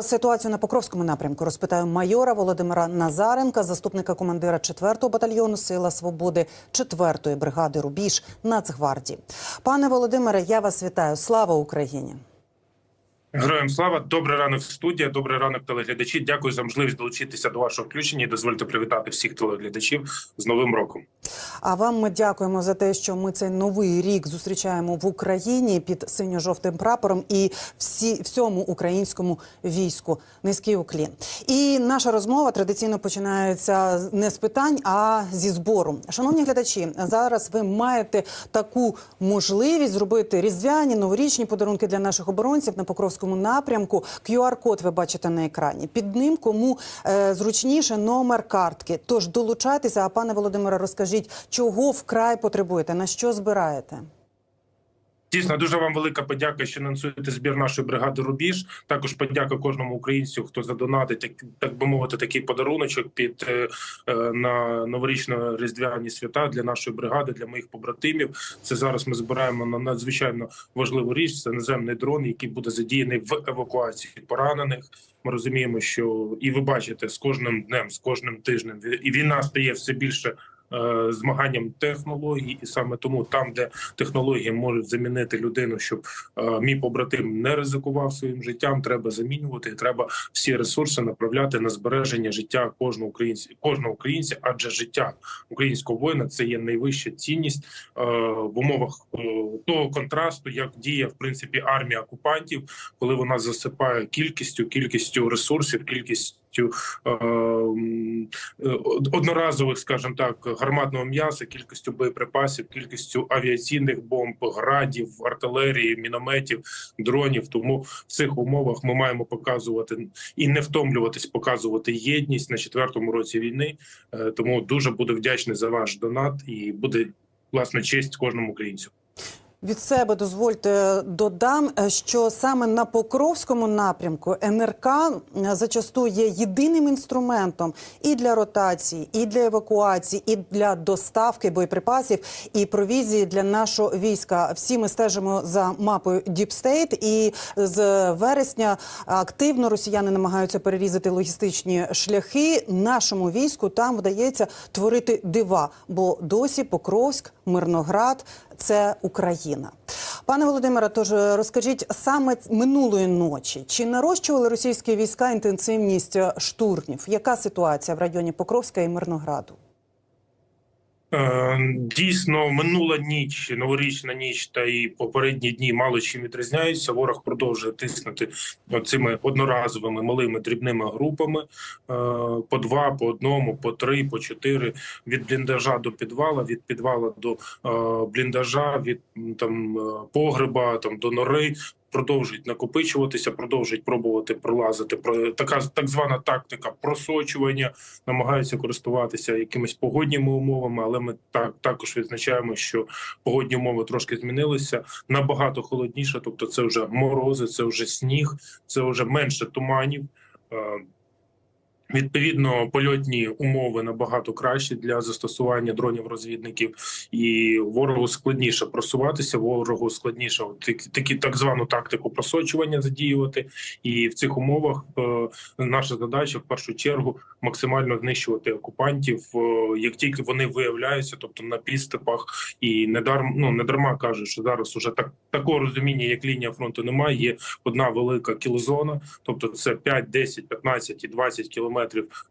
Ситуацію на Покровському напрямку розпитаю майора Володимира Назаренка, заступника командира 4-го батальйону Сила Свободи 4-ї бригади Рубіж Нацгвардії. Пане Володимире, я вас вітаю. Слава Україні! Героям слава, добрий ранок студія, добрий ранок телеглядачі. Дякую за можливість долучитися до вашого включення. і Дозвольте привітати всіх телеглядачів з новим роком. А вам ми дякуємо за те, що ми цей новий рік зустрічаємо в Україні під синьо-жовтим прапором і всі всьому українському війську. Низький уклін. І наша розмова традиційно починається не з питань, а зі збору. Шановні глядачі, зараз ви маєте таку можливість зробити різдвяні новорічні подарунки для наших оборонців на Покровському напрямку. QR-код ви бачите на екрані. Під ним кому е, зручніше номер картки. Тож долучайтеся. А пане Володимире, розкажіть, чого вкрай потребуєте, на що збираєте? Дійсно, дуже вам велика подяка, що анонсуєте збір нашої бригади Рубіж. Також подяка кожному українцю, хто задонатить так, так би мовити, такий подаруночок під е, е, на новорічно-різдвяні свята для нашої бригади, для моїх побратимів. Це зараз ми збираємо на надзвичайно важливу річ. Це наземний дрон, який буде задіяний в евакуації поранених. Ми розуміємо, що і ви бачите з кожним днем, з кожним тижнем і війна стає все більше. Е, Змаганням технологій, і саме тому, там, де технології можуть замінити людину, щоб е, мій побратим не ризикував своїм життям, треба замінювати. Треба всі ресурси направляти на збереження життя кожного українця, кожного українця, адже життя українського воїна це є найвища цінність е, в умовах того контрасту, як діє в принципі армія окупантів, коли вона засипає кількістю, кількістю ресурсів, кількістю. Е, е, одноразових, скажімо так, гарматного м'яса, кількістю боєприпасів, кількістю авіаційних бомб, градів, артилерії, мінометів, дронів. Тому в цих умовах ми маємо показувати і не втомлюватись, показувати єдність на четвертому році війни. Е, Тому дуже буду вдячний за ваш донат і буде власне честь кожному українцю. Від себе дозвольте додам, е, що саме на Покровському напрямку НРК е, зачасту є єдиним інструментом і для ротації, і для евакуації, і для доставки боєприпасів і провізії для нашого війська. Всі ми стежимо за мапою State, і з вересня активно росіяни намагаються перерізати логістичні шляхи. Нашому війську там вдається творити дива, бо досі Покровськ, Мирноград це Україна. Пане Володимире, тож розкажіть саме минулої ночі, чи нарощували російські війська інтенсивність штурмів? Яка ситуація в районі Покровська і Мирнограду? Е, Дійсно, минула ніч, новорічна ніч та і попередні дні мало чим відрізняються. Ворог продовжує тиснути цими одноразовими малими дрібними групами е, по два, по одному, по три, по чотири від бліндажа до підвала, від підвала до е, бліндажа, від там погреба, там до нори. Продовжують накопичуватися, продовжують пробувати пролазити. Про така так звана тактика просочування, намагаються користуватися якимись погодніми умовами, але ми так також відзначаємо, що погодні умови трошки змінилися набагато холодніше. Тобто, це вже морози, це вже сніг, це вже менше туманів. Відповідно, польотні умови набагато кращі для застосування дронів-розвідників, і ворогу складніше просуватися. Ворогу складніше такі- так звану тактику просочування задіювати. І в цих умовах е, наша задача в першу чергу максимально знищувати окупантів, е, як тільки вони виявляються, тобто на підступах, і не дарм, ну не дарма кажуть, що зараз уже так такого розуміння, як лінія фронту немає. Є одна велика кілзона, тобто це 5, 10, 15 і 20 кілометрів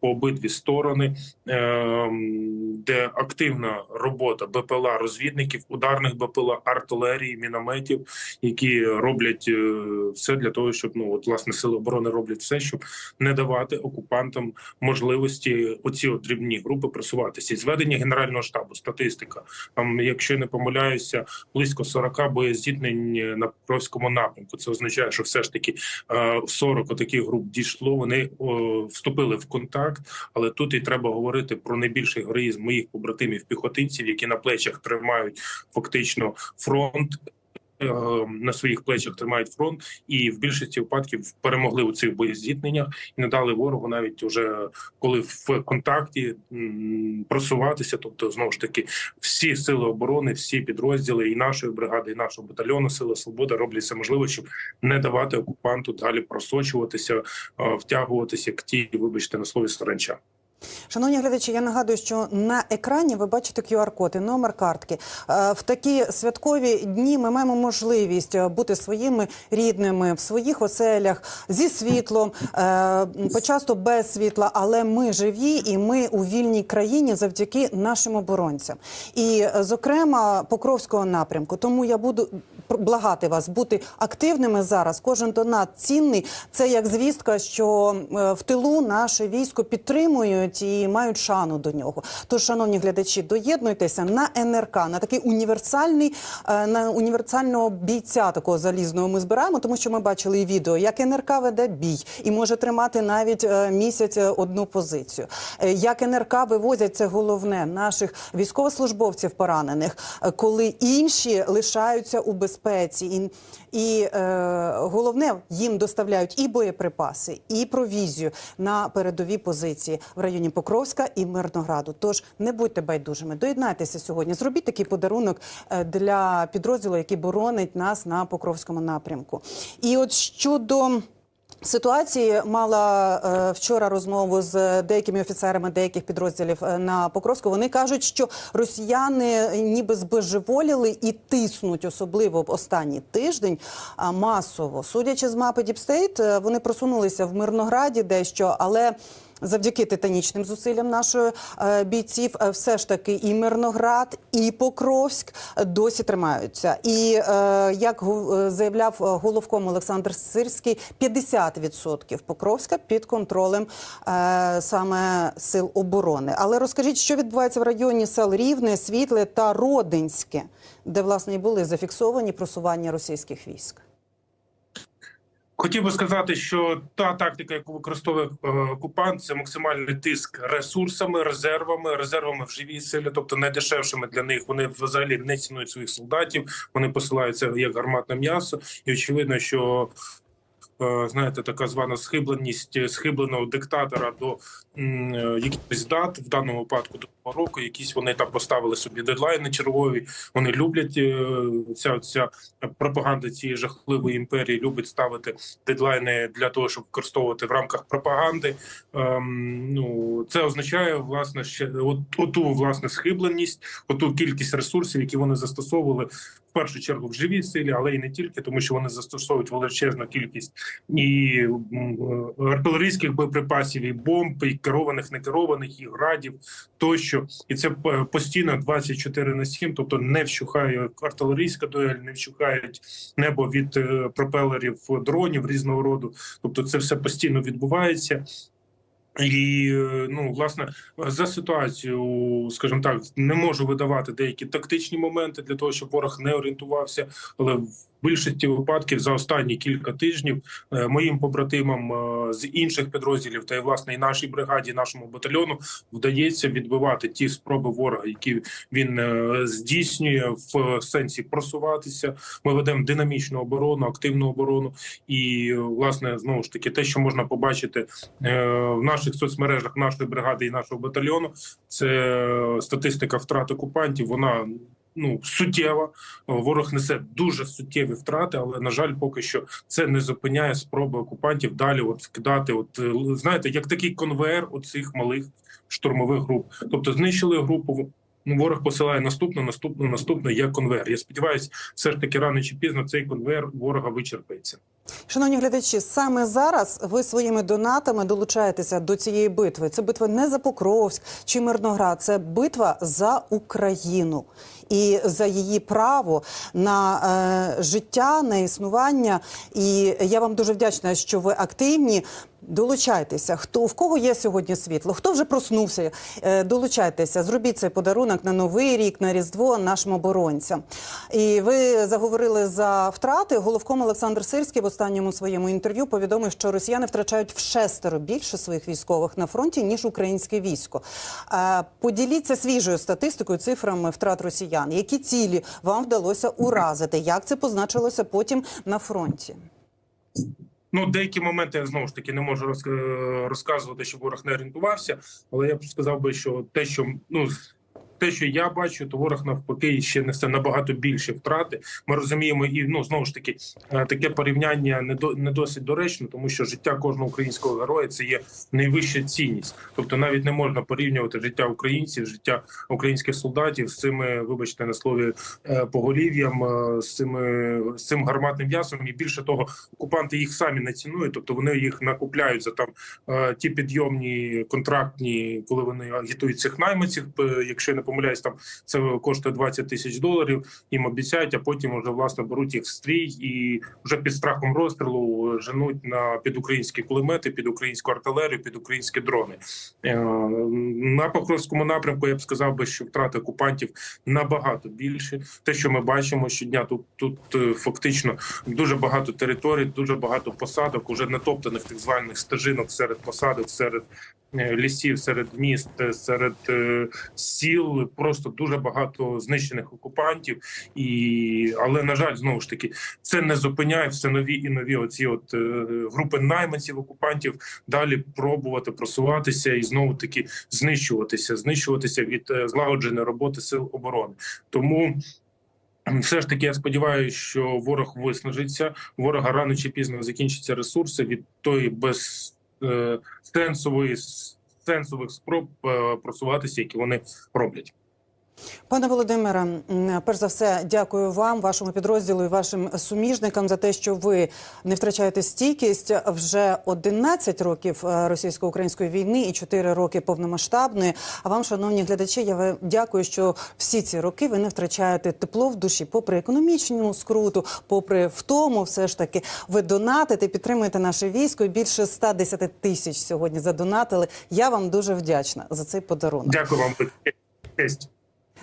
по обидві сторони, ем, де активна робота БПЛА розвідників, ударних БПЛА, артилерії, мінометів, які роблять е, все для того, щоб ну от власне сили оборони роблять все, щоб не давати окупантам можливості оці дрібні групи просуватися. І зведення генерального штабу, статистика там, якщо не помиляюся, близько 40 боєзіткнень на Покровському напрямку. Це означає, що все ж таки е, 40 таких груп дійшло. Вони о, вступили в контакт, але тут і треба говорити про найбільший героїзм моїх побратимів піхотинців, які на плечах тримають фактично фронт. Е, на своїх плечах тримають фронт, і в більшості випадків перемогли у цих боєзіткненнях і не дали ворогу навіть уже коли в контакті просуватися. Тобто, знову ж таки, всі сили оборони, всі підрозділи і нашої бригади, і нашого батальйону Сила Свобода роблять все можливе, щоб не давати окупанту далі просочуватися, е, втягуватися як ті, вибачте на слові саранча. Шановні глядачі, я нагадую, що на екрані ви бачите QR-код і номер картки. Е, В такі святкові дні ми маємо можливість е, бути своїми рідними в своїх оселях зі світлом, е, почасто без світла, але ми живі і ми у вільній країні завдяки нашим оборонцям. І, зокрема, Покровського напрямку. Тому я буду благати вас бути активними зараз. Кожен донат цінний. Це як звістка, що е, в тилу наше військо підтримують і мають шану до нього. Тож, шановні глядачі, доєднуйтеся на НРК, на такий універсальний, е, на універсального бійця такого залізного ми збираємо, тому що ми бачили і відео, як НРК веде бій і може тримати навіть е, місяць одну позицію. Як НРК вивозять це головне наших військовослужбовців поранених, коли інші лишаються у безпеці, і, і е, головне їм доставляють і боєприпаси, і провізію на передові позиції в районі Покровська і Мирнограду. Тож не будьте байдужими, доєднайтеся сьогодні. Зробіть такий подарунок е, для підрозділу, який боронить нас на Покровському напрямку. І от щодо. Ситуації мала е, вчора розмову з деякими офіцерами деяких підрозділів е, на Покровську. Вони кажуть, що росіяни ніби збожеволіли і тиснуть, особливо в останній тиждень, масово. Судячи з мапи Діпстейт, вони просунулися в Мирнограді дещо, але. Завдяки титанічним зусиллям нашої е, бійців, е, все ж таки і Мирноград, і Покровськ досі тримаються. І е, як заявляв головком Олександр Сирський, 50% Покровська під контролем саме сил оборони. Але розкажіть, що відбувається в районі сел Рівне, Світле та Родинське, де власне і були зафіксовані просування російських військ. Хотів би сказати, що та тактика, яку використовує е, окупант, це максимальний тиск ресурсами, резервами, резервами в живій силі, тобто найдешевшими для них. Вони взагалі не цінують своїх солдатів. Вони посилаються як гарматне м'ясо, і очевидно, що. Е, Знаєте, така звана схибленість е, схибленого диктатора до е, якихось дат в даному випадку до року. Якісь вони там поставили собі дедлайни чергові. Вони люблять ця ця пропаганда цієї жахливої імперії любить ставити дедлайни для того, щоб використовувати в рамках пропаганди. Ем, ну це означає власне ще от оту власне схибленість, оту кількість ресурсів, які вони застосовували першу чергу в живій силі, але і не тільки, тому що вони застосовують величезну кількість і е, артилерійських боєприпасів, і бомб, і керованих, некерованих, і градів тощо, і це е, постійно 24 на 7, тобто не вщухає артилерійська дуель, не вщухають небо від е, пропелерів дронів різного роду. Тобто, це все постійно відбувається. І ну власне за ситуацію, скажімо так, не можу видавати деякі тактичні моменти для того, щоб ворог не орієнтувався. Але в більшості випадків за останні кілька тижнів е, моїм побратимам е, з інших підрозділів та й власне і нашій бригаді, нашому батальйону вдається відбивати ті спроби ворога, які він е, здійснює в сенсі просуватися. Ми ведемо динамічну оборону, активну оборону, і власне знову ж таки те, що можна побачити в наших соцмережах нашої бригади і нашого батальйону, це статистика втрат окупантів. Вона ну суттєва. Ворог несе дуже суттєві втрати, але на жаль, поки що це не зупиняє спроби окупантів далі. От кидати, от знаєте, як такий конвейер оцих малих штурмових груп. Тобто знищили групу. Ну, ворог посилає наступне, наступне, наступне як конвейер. Я сподіваюся, все ж таки рано чи пізно цей конвейер ворога вичерпається. Шановні глядачі, саме зараз ви своїми донатами долучаєтеся до цієї битви. Це битва не за Покровськ чи Мирноград, це битва за Україну і за її право на е, життя, на існування. І я вам дуже вдячна, що ви активні. Долучайтеся, хто в кого є сьогодні світло, хто вже проснувся, е, долучайтеся, зробіть цей подарунок на новий рік, на різдво нашим оборонцям. І ви заговорили за втрати. Головком Олександр Сирський в останньому своєму інтерв'ю повідомив, що росіяни втрачають в шестеро більше своїх військових на фронті ніж українське військо. Е, Поділіться свіжою статистикою, цифрами втрат росіян. Росіян? Які цілі вам вдалося уразити? Як це позначилося потім на фронті? Ну, деякі моменти я знову ж таки не можу роз- е, розказувати, що ворог не орієнтувався, але я б сказав би, що те, що ну те, що я бачу, то ворог навпаки ще несе набагато більше втрати. Ми розуміємо, і ну знову ж таки е, таке порівняння не до не досить доречно, тому що життя кожного українського героя це є найвища цінність. Тобто навіть не можна порівнювати життя українців, життя українських солдатів з цими, вибачте, на слові е, поголів'ям, е, з цими з цим гарматним м'ясом. І більше того, окупанти їх самі не цінують, тобто вони їх накупляють за там ті підйомні контрактні, коли вони агітують цих найманців. е, Якщо я не помиляюсь, там це коштує 20 тисяч доларів. Їм обіцяють, а потім вже власне беруть їх в стрій і вже під страхом розстрілу женуть на під українські кулемети, під українську артилерію, під українські дрони. Е, На Покровському напрямку я б сказав би, що втрати окупантів набагато більше. Те, що ми бачимо щодня, тут тут е, фактично дуже багато територій, дуже багато посадок, уже натоптаних так званих стежинок серед посадок, серед е, лісів, серед міст, серед е, сіл. Просто дуже багато знищених окупантів. І але на жаль, знову ж таки, це не зупиняє все нові і нові оці от е, групи найманців окупантів далі пробувати просуватися і знову таки знищуватися, знищуватися від е, злагодженої роботи сил оборони. Тому. Все ж таки, я сподіваюся, що ворог виснажиться. Ворога рано чи пізно закінчаться ресурси від тої без е, сенсової сенсових спроб е, просуватися, які вони роблять. Пане Володимире, перш за все, дякую вам, вашому підрозділу і вашим суміжникам за те, що ви не втрачаєте стійкість вже 11 років е, російсько-української війни і 4 роки повномасштабної. А вам, шановні глядачі, я вам дякую, що всі ці роки ви не втрачаєте тепло в душі, попри економічну скруту, попри втому, все ж таки, ви донатите, підтримуєте наше військо. Більше 110 тисяч сьогодні задонатили. Я вам дуже вдячна за цей подарунок. Дякую вам. Честь.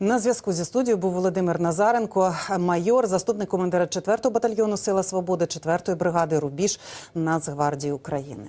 На зв'язку зі студією був Володимир Назаренко, майор, заступник командира 4-го батальйону Сила Свободи 4-ї бригади Рубіж Нацгвардії України.